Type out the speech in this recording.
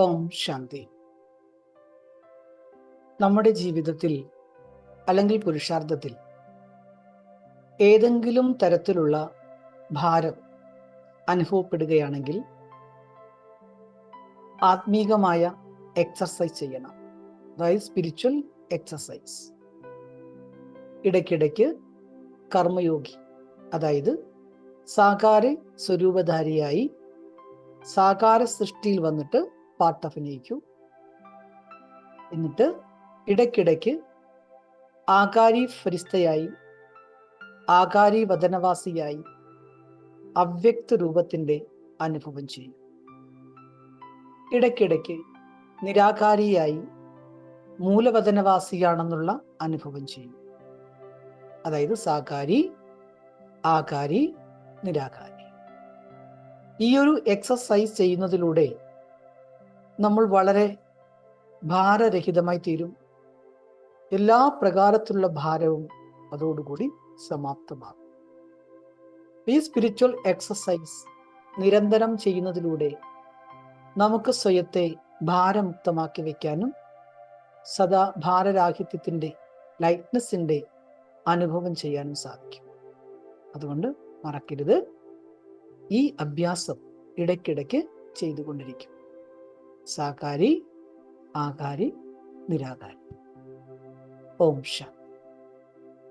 ഓം ശാന്തി. നമ്മുടെ ജീവിതത്തിൽ അല്ലെങ്കിൽ പുരുഷാർത്ഥത്തിൽ ഏതെങ്കിലും തരത്തിലുള്ള ഭാരം അനുഭവപ്പെടുകയാണെങ്കിൽ ആത്മീകമായ എക്സർസൈസ് ചെയ്യണം. അതായത് സ്പിരിച്വൽ എക്സർസൈസ് ഇടയ്ക്കിടയ്ക്ക് കർമ്മയോഗി അതായത് സാകാര സ്വരൂപധാരിയായി സാകാര സൃഷ്ടിയിൽ വന്നിട്ട് പാട്ടഭിനയിക്കൂ എന്നിട്ട് ഇടയ്ക്കിടയ്ക്ക് ആകാരി ഫരിസ്തയായി ആകാരി വദനവാസിയായി അവ്യക്ത രൂപത്തിന്റെ അനുഭവം ചെയ്യും. ഇടയ്ക്കിടയ്ക്ക് നിരാകാരിയായി മൂലവദനവാസിയാണെന്നുള്ള അനുഭവം ചെയ്യും. അതായത് സാകാരി ആകാരി നിരാകാരി. ഈ ഒരു എക്സസൈസ് ചെയ്യുന്നതിലൂടെ നമ്മൾ വളരെ ഭാരരഹിതമായി തീരും എല്ലാ പ്രകാരത്തിലുള്ള ഭാരവും അതോടുകൂടി സമാപ്തമാകും. ഈ സ്പിരിച്വൽ എക്സസൈസ് നിരന്തരം ചെയ്യുന്നതിലൂടെ നമുക്ക് സ്വയത്തെ ഭാരമുക്തമാക്കി വയ്ക്കാനും സദാ ഭാരരാഹിത്യത്തിന്റെ ലൈറ്റ്നെസ്സിന്റെ അനുഭവം ചെയ്യാനും സാധിക്കും. അതുകൊണ്ട് മറക്കരുത്. ഈ അഭ്യാസം ഇടയ്ക്കിടയ്ക്ക് ചെയ്തുകൊണ്ടിരിക്കും. സാകാരി ആകാരി നിരാകാരി ഓം ശാന്തി